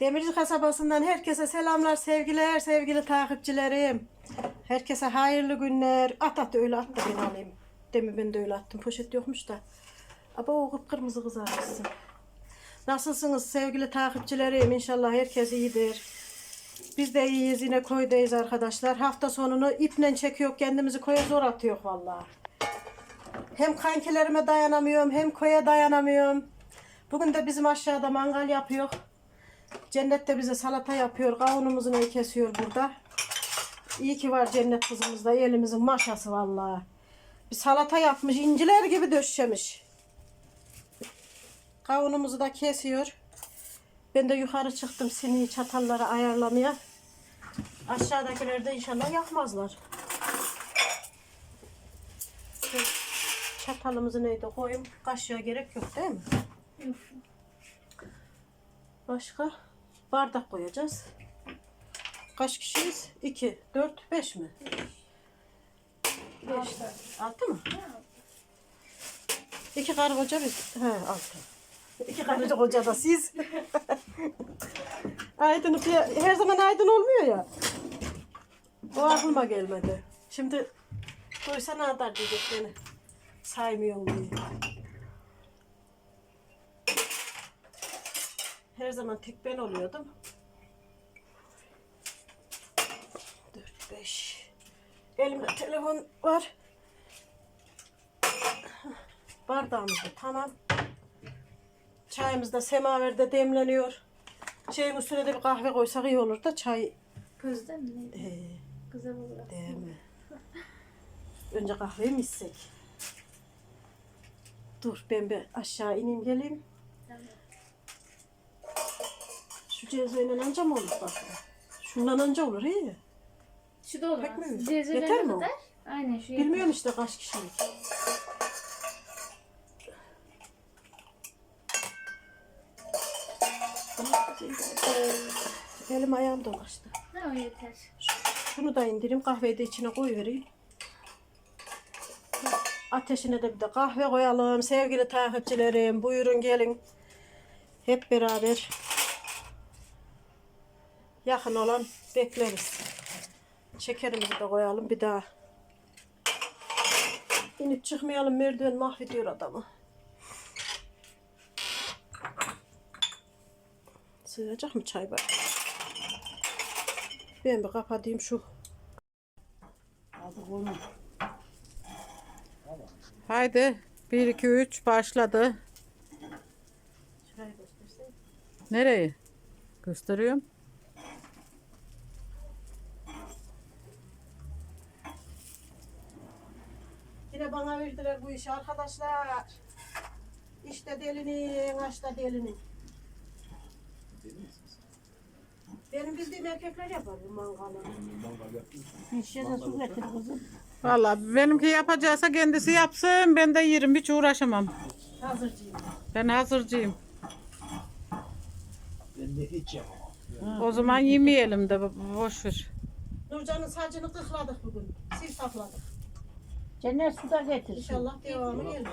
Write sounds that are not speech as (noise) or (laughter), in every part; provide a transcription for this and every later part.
Demirci kasabasından herkese selamlar, sevgiler, sevgili takipçilerim. Herkese hayırlı günler. At at öyle at da ben alayım. Demin ben de öyle attım. Poşet yokmuş da. Ama o kıpkırmızı kızarmışsın. Nasılsınız sevgili takipçilerim? İnşallah herkes iyidir. Biz de iyiyiz yine koydayız arkadaşlar. Hafta sonunu iple çekiyor kendimizi koya zor atıyor vallahi. Hem kankilerime dayanamıyorum hem koya dayanamıyorum. Bugün de bizim aşağıda mangal yapıyor. Cennet de bize salata yapıyor. Kavunumuzu ne kesiyor burada. İyi ki var cennet kızımızda. Elimizin maşası vallahi. Bir salata yapmış. inciler gibi döşemiş. Kavunumuzu da kesiyor. Ben de yukarı çıktım siniyi çatalları ayarlamaya. Aşağıdakiler de inşallah yakmazlar. Şu Çatalımızı neydi koyayım? Kaşığa gerek yok değil mi? Başka? Bardak koyacağız. Kaç kişiyiz? 2, 4, 5 mi? 5. 6 mı? İki karı koca biz. He 6. İki karı koca da siz. (laughs) Aydın her zaman aydın olmuyor ya. O aklıma gelmedi. Şimdi duysa ne kadar diyecek beni. Saymıyor diye. Her zaman tek ben oluyordum. 4 5 Elimde telefon var. Bardağımız da tamam. Çayımız da semaverde demleniyor. Şeyin üstüne de bir kahve koysak iyi olur da çay Közde mi? ee, Güzel olur değil mi? Önce kahveyi mi içsek? Dur ben bir aşağı ineyim geleyim. Tamam. Şu cezeyle anca mı olur bak? Şundan anca olur iyi. Şu da olur Pek mi? aslında. Yeter mi o? kadar. Aynen şu yeter. Bilmiyorum işte kaç kişilik. Elim ayağım dolaştı. Ha o yeter. Şunu da indireyim kahveyi de içine koyuvereyim. Ateşine de bir de kahve koyalım. Sevgili takipçilerim buyurun gelin. Hep beraber yakın olan bekleriz. Şekerimizi de koyalım bir daha. İnip çıkmayalım merdiven mahvediyor adamı. Sığacak mı çay bak? Ben bir kapatayım şu. Haydi 1 2 3 başladı. Nereye? Gösteriyorum. Yine bana işi arkadaşlar. İşte delinin, açta delinin. Benim bildiğim erkekler yapar bu mangalı. Vallahi benimki yapacaksa kendisi yapsın. Ben de yerim hiç uğraşamam. Hazırcıyım. Ben hazırcıyım. Ben de hiç yapamam. O zaman yemeyelim de bo- boş ver. Nurcan'ın saçını kıkladık bugün. Sil sakladık. Cennet suda getir. İnşallah devamı gelir.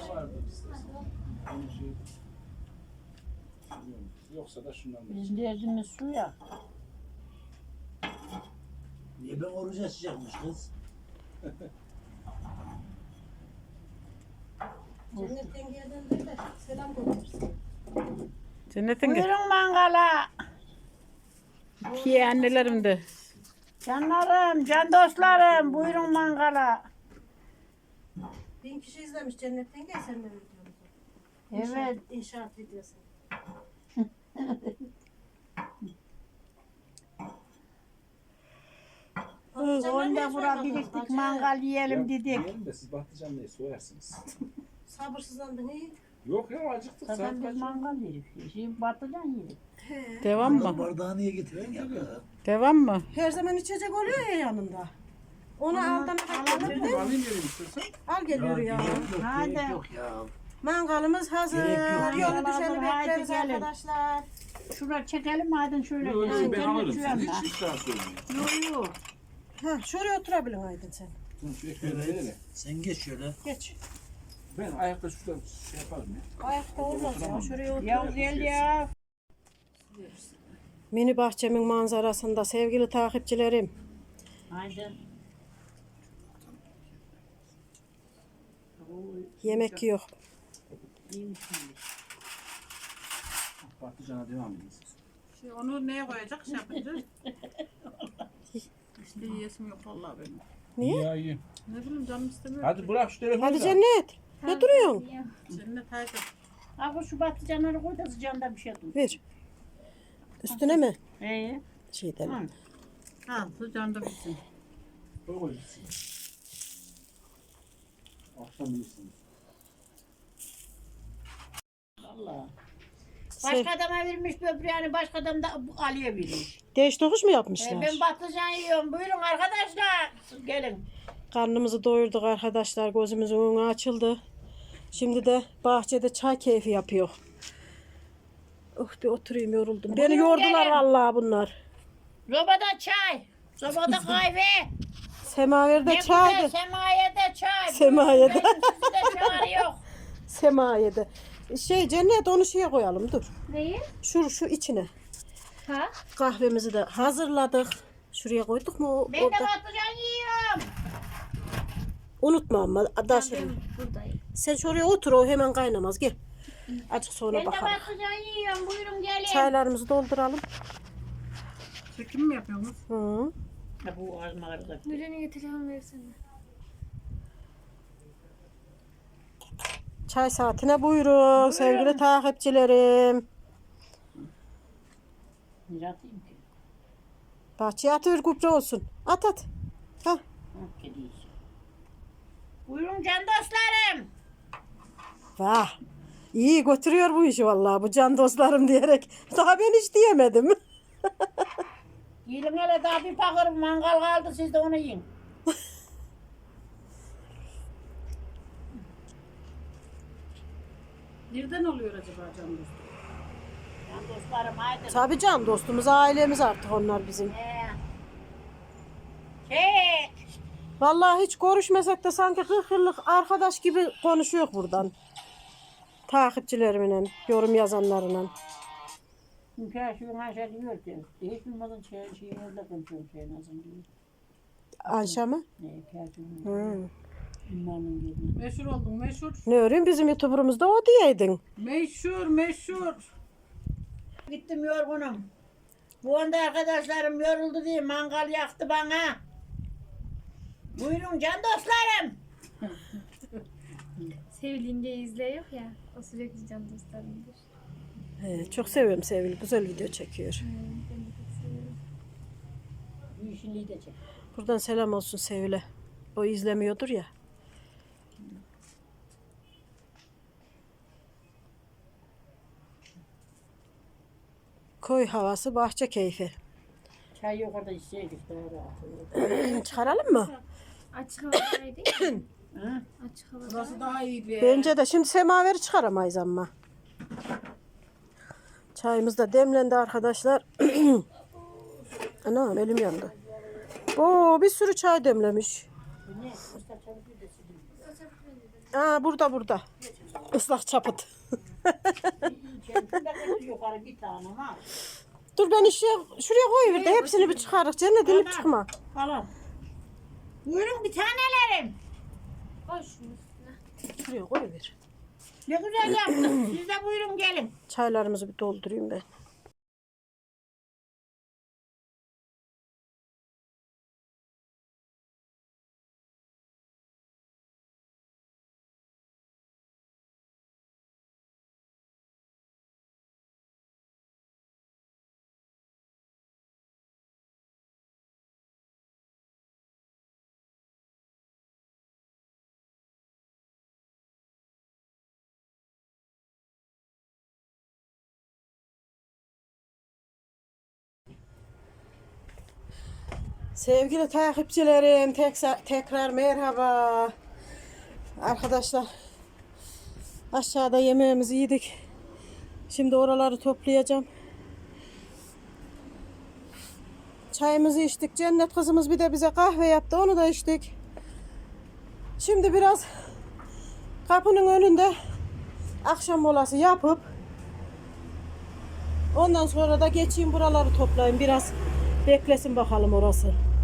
Yoksa da şundan da. Bizim derdimiz su ya. Niye ben oruç açacakmış kız? Cennetten gelden de de selam göndersin. Cennetin gel. Buyurun mangala. İki annelerim de. Canlarım, can dostlarım. Buyurun mangala. Bin kişi izlemiş cennetten gel sen de videomuzu. Evet. İnşaat, inşaat videosu. Onda bura biriktik mangal yiyelim dedik. Yiyelim de siz patlıcan neyi soyarsınız. (laughs) Sabırsızlandın iyi. Yok ya acıktık saat Zaten kaç? biz mangal yedik. Şimdi batıdan yedik. Devam mı? Bardağı niye getiren ya? Devam mı? Her zaman içecek oluyor ya yanında. Onu aldan getirdim. Alayım gelin istiyorsan. Al geliyor ya. Hadi. Yok ya. Mangalımız hazır. Yok. Yolu düşeni bekleriz arkadaşlar. Şuraya çekelim madem şöyle. Yok gelin. ben alırım. Siz hiç daha söylemeyin. Yok yok. Ha, şuraya oturabilin Aydın sen. Şu ekmeği. Sen geç şöyle. Geç. Ben ayakta şuradan şey yaparım ya. Ayakta olmaz ya. Şuraya otur. Ya gel ya. Mini bahçemin manzarasında sevgili takipçilerim. Aynen. Yemek yok. Patlıcana devam ediyoruz. Şey, onu neye koyacak şey yapınca? işte yiyesim yok vallahi benim. Niye? Ya iyi. Ne bileyim canım istemiyor. Hadi bırak şu telefonu Hadi da. Cennet. Ne duruyorsun? Cennet haydi. Ha bu şu patlıcanları koy da sıcağında bir şey dur. Ver. Üstüne mi? Ee? Şeyden. Hı. Ha sıcağında bitsin. Koy koy. Akşam yiyorsunuz. Valla. Sev- Başka adama vermiş böbreğini başka adam da Ali'ye vermiş. Değiş tokuş mu Ee, yapmışlar? ben patlıcan yiyorum. Buyurun arkadaşlar. Gelin. Karnımızı doyurduk arkadaşlar. Gözümüzün önü açıldı. Şimdi de bahçede çay keyfi yapıyor. Oh bir oturayım yoruldum. Beni Buyurun yordular gelin. vallahi bunlar. Sobada çay. Sobada kahve. Semaverde güzel semayede çay. Semayede. Sizi de çağırıyor. (laughs) Semayede. Şey cennet onu şeye koyalım dur. Neyi? Şu şu içine. Ha? Kahvemizi de hazırladık. Şuraya koyduk mu? Ben de Orada. patlıcan yiyorum. Unutma ama Ben adaşım. buradayım. Sen şuraya otur o hemen kaynamaz. Gel. Azıcık sonra Ben de bakalım. patlıcan yiyorum. Buyurun gelin. Çaylarımızı dolduralım. Çekim mi yapıyorsunuz? Hı. Ha, bu ağzıma karıştı. Nuri'nin telefon versene. Çay saatine buyurun sevgili takipçilerim. Ne atayım ki? Bahçeye atıyor gübre olsun. At at. Ha. Buyurun can dostlarım. Vah. İyi götürüyor bu işi vallahi bu can dostlarım diyerek. Daha ben hiç diyemedim. (laughs) Yiyin hele daha bir bakır mangal kaldı siz de onu yiyin. (laughs) Nereden oluyor acaba can dostum? Can dostlarım haydi. Tabii can dostumuz ailemiz artık onlar bizim. Ee, Şey, Vallahi hiç görüşmesek de sanki 40 yıllık arkadaş gibi konuşuyor buradan. Takipçilerimle, yorum yazanlarla. Çünkü her şeyin her şey diyor ki. Hiç bilmeden şey, şeyin orada konuşuyorum şeyin azın diyor. Ayşe mi? Ne, şeyin Hı. bilmem gibi. Meşhur oldun meşhur. Ne öreyim bizim YouTuber'ımızda o diyeydin. Meşhur meşhur. Gittim yorgunum. Bu anda arkadaşlarım yoruldu diye mangal yaktı bana. Buyurun can dostlarım. Sevdiğinde izliyor ya. O sürekli can dostlarımdır. He, çok seviyorum Sevil. Güzel video çekiyor. De çek. Buradan selam olsun Sevil'e. O izlemiyordur ya. Koy havası, bahçe keyfi. Çay yok orada içseydik daha rahat. (clears throat) Çıkaralım mı? Açık havadaydı. (clears throat) Açık havada. Burası daha iyi be. Bence de şimdi semaveri çıkaramayız ama. Çayımız da demlendi arkadaşlar. (clears throat) Anam elim yandı. Oo bir sürü çay demlemiş. Aa burada burada. Islak çapıt. (laughs) Dur ben işe şuraya koyuver de hepsini bir çıkarık. Cennet inip çıkma. Falan. Buyurun bir tanelerim. Koy şunun üstüne. Şuraya koyuver. Ne güzel yaptın. (clears throat) Siz de buyurun gelin. Çaylarımızı bir doldurayım ben. Sevgili takipçilerim tekrar, tekrar merhaba. Arkadaşlar aşağıda yemeğimizi yedik. Şimdi oraları toplayacağım. Çayımızı içtik. Cennet kızımız bir de bize kahve yaptı. Onu da içtik. Şimdi biraz kapının önünde akşam molası yapıp Ondan sonra da geçeyim buraları toplayayım. Biraz beklesin bakalım orası.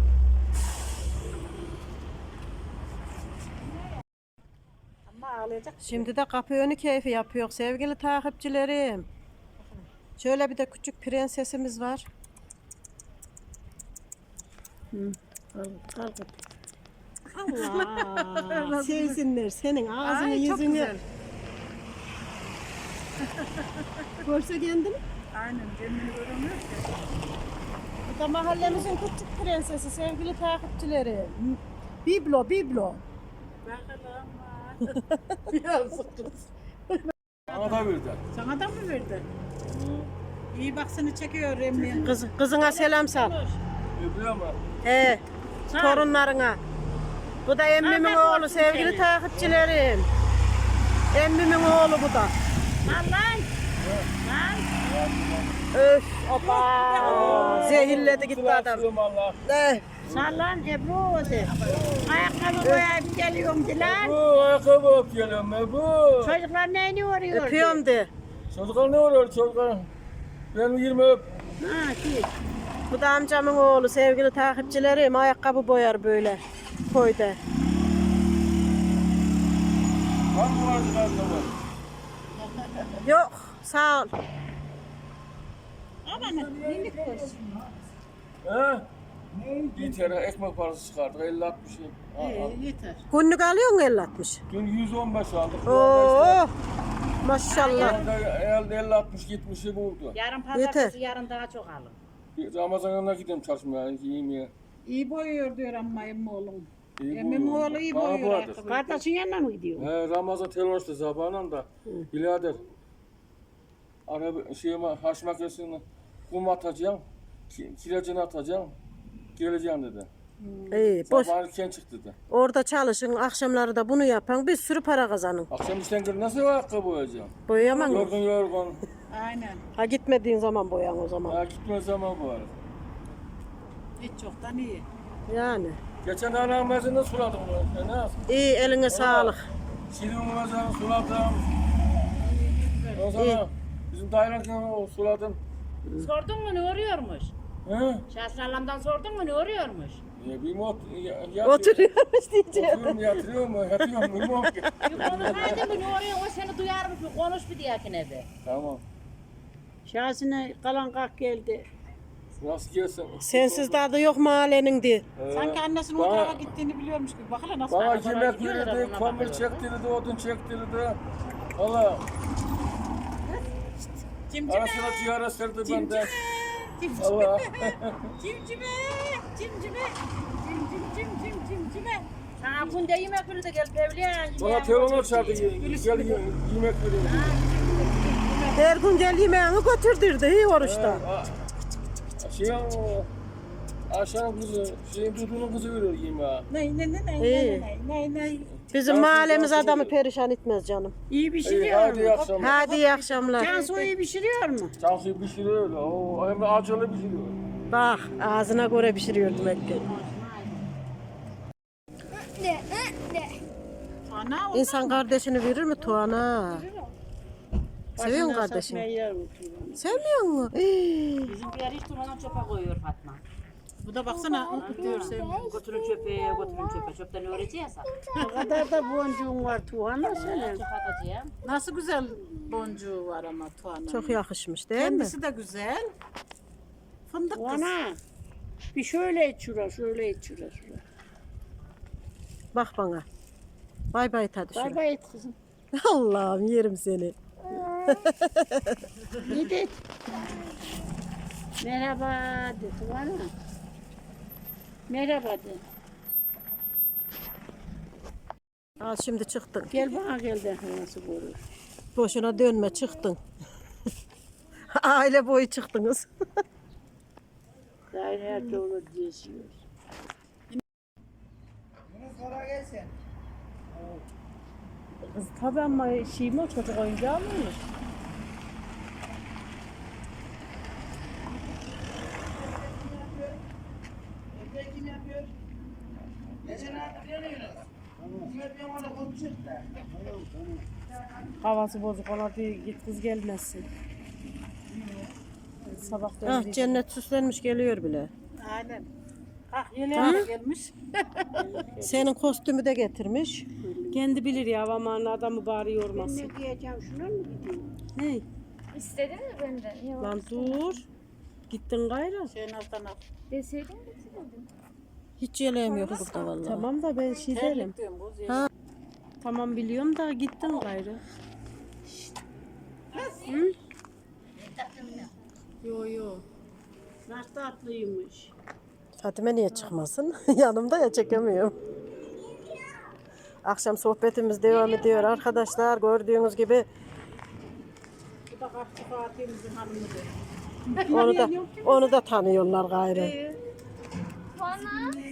Ağlayacak. Şimdi de kapı önü keyfi yapıyor sevgili takipçilerim. Şöyle bir de küçük prensesimiz var. Kalkıp. Allah sevsinler senin ağzını Ay, çok yüzünü. güzel. Görse kendini. Aynen kendini göremiyor ki. Bu da mahallemizin küçük prensesi sevgili takipçilerim. Biblo, biblo. (laughs) Yazık kız. Bana da verdi. Sana da mı verdi? İyi bak seni çekiyor Emmi. Kız, kızına selam sal. Öbürü ama. He, torunlarına. Bu da emmimin oğlu sevgili takipçilerim. Emmimin oğlu bu da. Lan lan. Öf, opa. Zehirledi gitti adam. Eh, Sallan Ebru oldu. Ayakkabı koyup geliyorum diler. Bu ayakkabı öp geliyorum bu. Çocuklar neyini uğruyor? öpüyorum de. Çocuklar ne oluyor çocuklar? Ben 20 öp. Ha ki. Bu da amcamın oğlu sevgili takipçilerim. Ayakkabı boyar böyle koyda. Var mı var? Yok, sağ ol. He? Bir tane ekmek parası çıkardık 50 60 şey. Al, al. İyi yeter. Günlük alıyorsun 50 60. Dün 115 aldık. Oo, maşallah. Elde 50 60 70'i buldu. Yarın Yeter. pazartesi yarın daha çok alın. Ramazan'a gideyim çalışmaya, yiyeyim ya. İyi boyuyor diyor amma emmi oğlum. İyi Emmim buyurun. oğlu iyi Bana boyuyor bu ayakkabıyı. Kardeşin yanına mı gidiyor? He, Ramazan telefonuştu sabahından da. Birader. Araba şeyime haş makinesini kum atacağım. Ki, kiracını atacağım. Geleceğim dedi. İyi, boş. Sabah erken çık dedi. Orada çalışın, akşamları da bunu yapan bir sürü para kazanın. Akşam işten gelip nasıl ayakkabı boyayacağım? Boyayamam mı? Yorgun yorgun. Aynen. Ha gitmediğin zaman boyan o zaman. Ha gitme zaman bu arada. Hiç çoktan iyi. Yani. Geçen anam mezini suladım. Ya ne yapayım? İyi eline sağlık. Şirin mezini suladım. O zaman bizim dayılarken suladım. Sordun mu ne uğruyormuş? He? Şahsın Allah'ımdan sordun mu ne uğruyormuş? Ya bir mot ya, yatıyor. Oturuyormuş diyeceğim. Oturuyorum, yatırıyor mu, yatıyor mu, bilmiyorum ki. (laughs) Bir konuşsaydın mı ne uğruyor o seni duyarmış mı? Konuş bir diyakine de. Tamam. Şahsine kalan kalk geldi. Nasıl gelsin? Sensiz de adı yok mahallenin diye. Ee, Sanki annesinin o bana- tarafa gittiğini biliyormuş gibi. Bak hele nasıl Bana araba- yemek verirdi, kömür çektirirdi, odun çektirirdi. Valla Cimcime, arasına ciğer ısırdı benden. Cimcime, cimcime, cimcime, cim cim cim cim cimcime. Ha kunde yemek verirdi gel Pevliya. Bana telefon çağırdı, gel ye- yemek veriyor. Her gün gel yemeğini götürdürdü iyi oruçta. Şey o, Aşağının kızı, şeyin Dudu'nun kızı veriyor yemeği. Ney ney ney ney İyi. ney ney ney. Bizim mahallemiz adamı perişan etmez canım. İyi pişiriyor hadi iyi mu? Hadi iyi akşamlar. Cansu iyi pişiriyor mu? Cansu'yu pişiriyor. O hem de acılı pişiriyor. Bak ağzına göre pişiriyor demek ki. Ana o İnsan kardeşini verir mi Tuana? Seviyor musun kardeşini? Sevmiyor mu? Hii. Bizimkiler hiç durmadan çöpe koyuyor Fatma. Bu da baksana. Götürün çöpe, götürün çöpe. Çöpten öğreteceğiz. O kadar da boncuğun var Tuğan'a atacağım. Nasıl güzel boncuğu var ama Tuğan'ın. Çok yakışmış değil mi? Kendisi de güzel. Fındık kız. Tuğan'a bir şöyle iç şura, şöyle iç şura, şura. Bak bana. Bay bay hadi Bay bay et kızım. (laughs) Allah'ım yerim seni. (laughs) İyi de et. Merhaba de Tuğan'a. Merhaba de. Al şimdi çıktın. Gel bana gel de nasıl görür. Boşuna dönme çıktın. (laughs) Aile boyu çıktınız. Daire her dolu geziyor. Kız tabii ama şey mi o çocuk oyuncağı mıymış? Havası bozuk ola bir git kız gelmesin. Sabah Ah cennet süslenmiş geliyor bile. Aynen. Ah yeni yana gelmiş. (laughs) Senin kostümü de getirmiş. Kendi bilir ya aman adamı bari yormasın. Ne diyeceğim şuna mı gideyim? Ne? İstedin mi benden? Yok. Lan dur. Gittin gayrı. Şeyin altına. Deseydin getirirdim. Hiç yeleğim yok burada vallahi. Tamam da ben şey kız. Ha. Tamam biliyorum da gittin gayrı. Hı? Yo yo. Nasıl tatlıymış. Fatime niye çıkmasın? (laughs) Yanımda ya çekemiyorum. Akşam sohbetimiz devam ediyor arkadaşlar. Gördüğünüz gibi Bu da Hafti Fatih'imizin hanımıdır. onu da onu da tanıyorlar gayrı. Bana.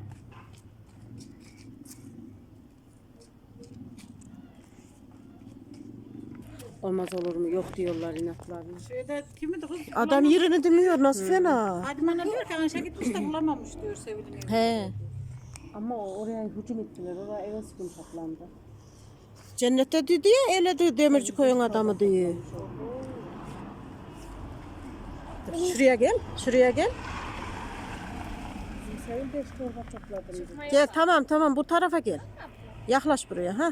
Olmaz olur mu? Yok diyorlar inatlarına. Şeyde kimidi kız? Adam yerini demiyor nasıl fena. Hadi bana diyor ki Anşa gitmiş de bulamamış diyor Sevil'in evi. He. Ama oraya hücum ettiler. Oraya eve sıkın toplandı. Cennette dedi ya eledi demirci koyun adamı diye. Şuraya gel, şuraya gel. Sevil beş torba topladım. Gel tamam tamam bu tarafa gel. Yaklaş buraya ha.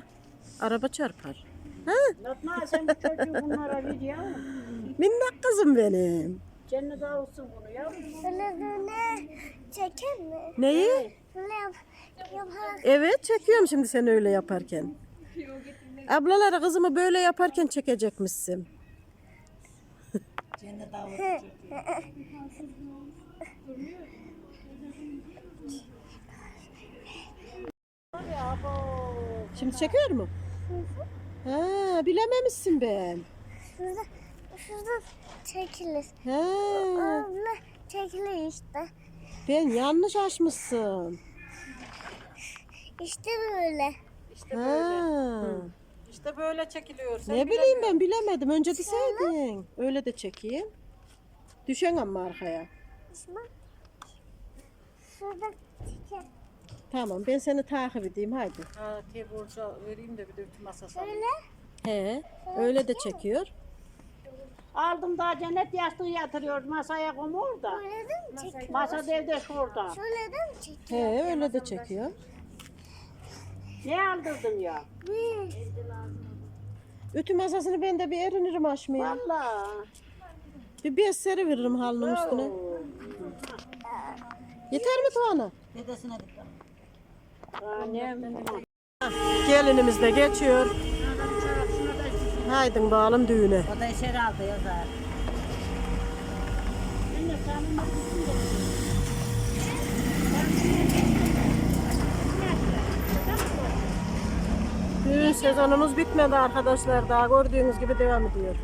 Araba çarpar. Ha? Fatma sen bu çocuğu bunlara ver ya. Minnak kızım benim. Cennet olsun bunu ya. Fırını çeker mi? Neyi? Böyle yap, yapar. Evet çekiyorum şimdi sen öyle yaparken. Ablalara kızımı böyle yaparken çekecekmişsin. Şimdi çekiyor mu? Ha, bilememişsin ben. Şurada, şurada çekilir. Ha, Abla çekilir işte. ben yanlış açmışsın. İşte böyle. Ha. İşte böyle çekiliyor. Sen Ne bileyim ben bilemedim. Önce deseydin. Öyle de çekeyim. Düşen ama arkaya. Şurada, şurada çeker. Tamam ben seni takip edeyim haydi. Ha, teyze borca vereyim de bir de ütü masası alayım. He, öyle de çekiyor. Aldım da cennet yastığı yatırıyor masaya koymuyor da. Böyle de mi çekiyor? Masa devde şurada. Şöyle de mi çekiyor? He, öyle de çekiyor. Ne aldırdın ya? Bir. Ütü masasını ben de bir erinirim açmaya. Valla. Bir bez seri veririm halının üstüne. Yeter mi Tuana? Annem. Gelinimiz de geçiyor. Haydin bağlım düğüne. O da içeri aldı yazar. Düğün sezonumuz bitmedi arkadaşlar. Daha gördüğünüz gibi devam ediyor.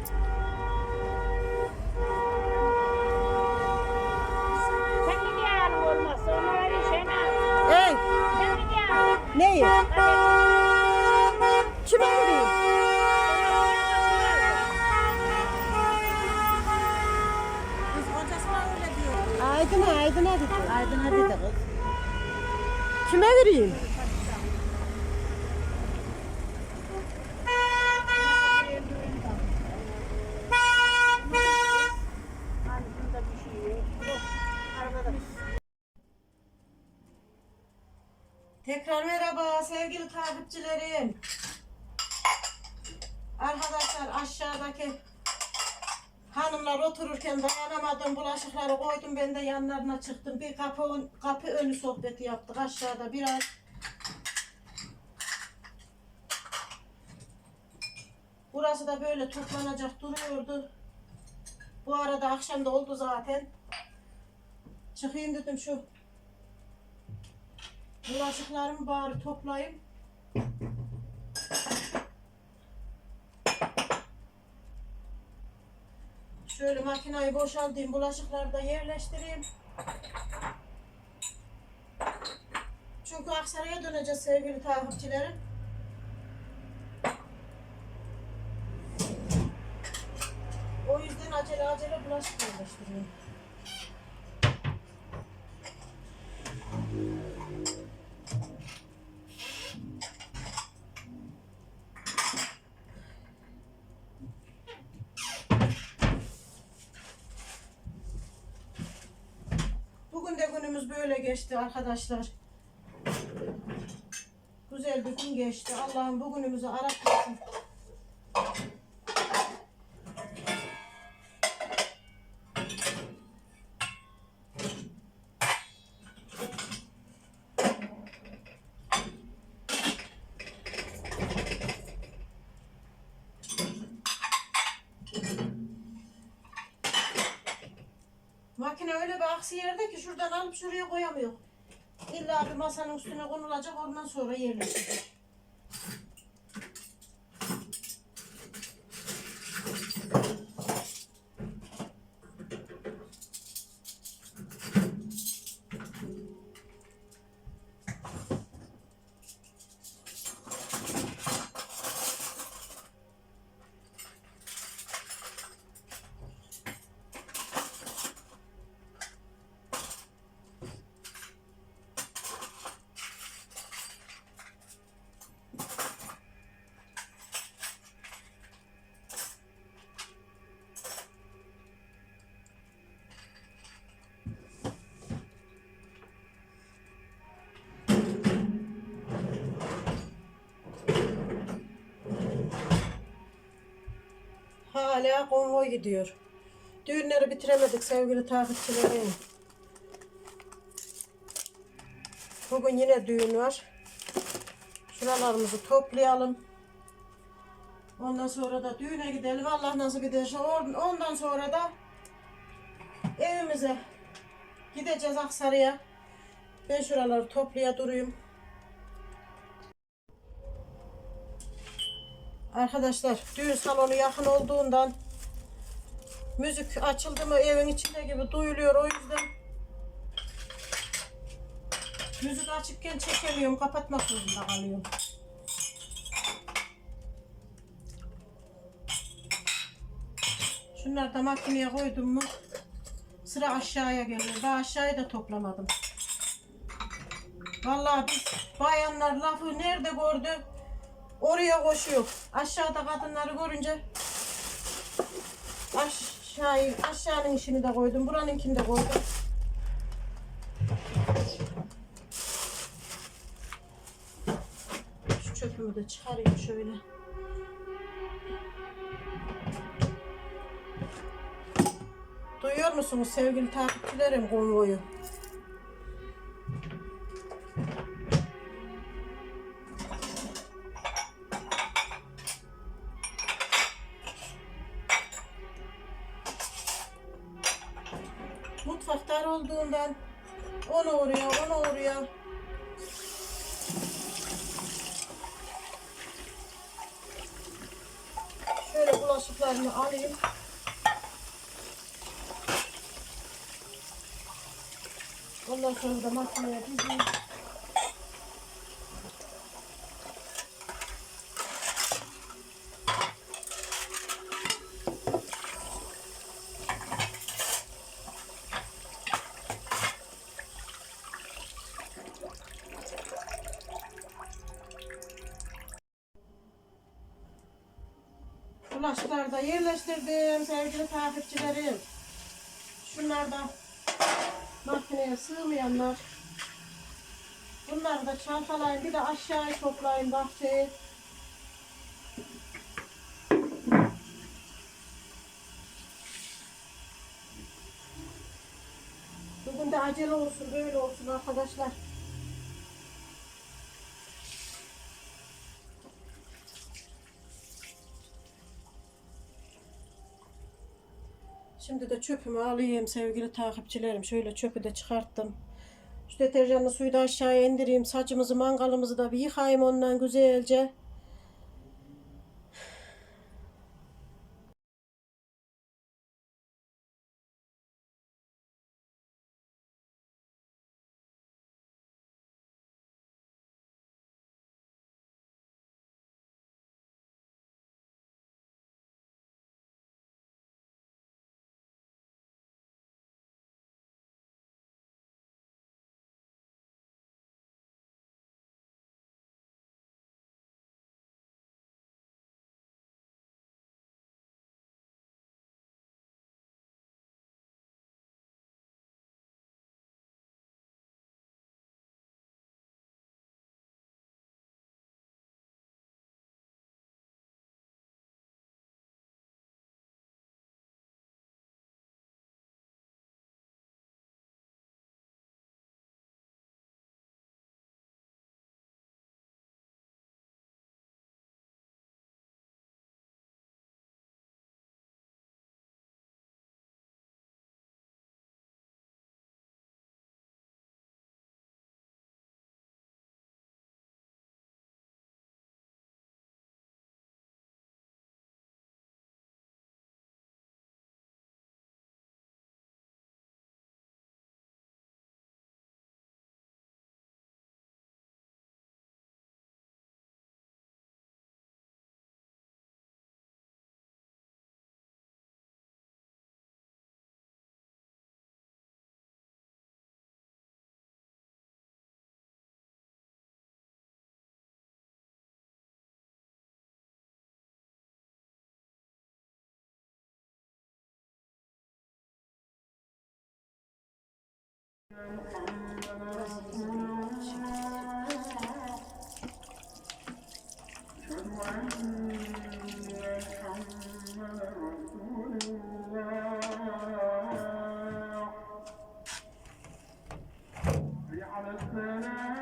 Sen mi gel olmazsa ona öyle şey ne? Ey, Sen mi gel? neyi? Kime vereyim? Aydın'a, Aydın'a dedi. Aydın'a dedi kız. Kime vereyim? Tekrar merhaba sevgili takipçilerim. Arkadaşlar aşağıdaki hanımlar otururken dayanamadım bulaşıkları koydum ben de yanlarına çıktım. Bir kapı, ön- kapı önü sohbeti yaptık aşağıda biraz. Burası da böyle toplanacak duruyordu. Bu arada akşam da oldu zaten. Çıkayım dedim şu Bulaşıklarımı bari toplayayım. Şöyle makinayı boşaltayım, bulaşıkları da yerleştireyim. Çünkü Aksaray'a döneceğiz sevgili takipçilerim. O yüzden acele acele bulaşık yerleştiriyorum. Bugün de günümüz böyle geçti arkadaşlar. Güzel bir gün geçti. Allah'ım bugünümüzü aratmasın. Makine öyle bir aksi yerde ki şuradan alıp şuraya koyamıyor. İlla bir masanın üstüne konulacak ondan sonra yerleşecek. Hala konvoy gidiyor. Düğünleri bitiremedik sevgili takipçilerim. Bugün yine düğün var. Şuralarımızı toplayalım. Ondan sonra da düğüne gidelim. Allah nasip ederse. Ondan sonra da evimize gideceğiz Aksaray'a. Ben şuraları toplaya durayım. Arkadaşlar düğün salonu yakın olduğundan müzik açıldı mı evin içinde gibi duyuluyor o yüzden müzik açıkken çekemiyorum kapatmak zorunda kalıyorum. Şunları da makineye koydum mu sıra aşağıya geliyor. Daha aşağıyı da toplamadım. Vallahi biz bayanlar lafı nerede gördü oraya koşuyor. Aşağıda kadınları görünce aşağı aşağının işini de koydum. Buranınkini de koydum. Şu çöpümü de çıkarayım şöyle. Duyuyor musunuz sevgili takipçilerim konvoyu? Olduğundan onu oraya, onu oraya. Şöyle bulaşıklarımı alayım. Ondan sonra da makineye dizeyim. Bulaşıkları da yerleştirdim sevgili takipçilerim. Şunlar da makineye sığmayanlar. Bunları da çantalayın. Bir de aşağıya toplayın bahçeye. Bugün de acele olsun, böyle olsun arkadaşlar. Şimdi de çöpümü alayım sevgili takipçilerim. Şöyle çöpü de çıkarttım. Şu deterjanlı suyu da aşağıya indireyim. Saçımızı, mangalımızı da bir yıkayayım ondan güzelce. على السلام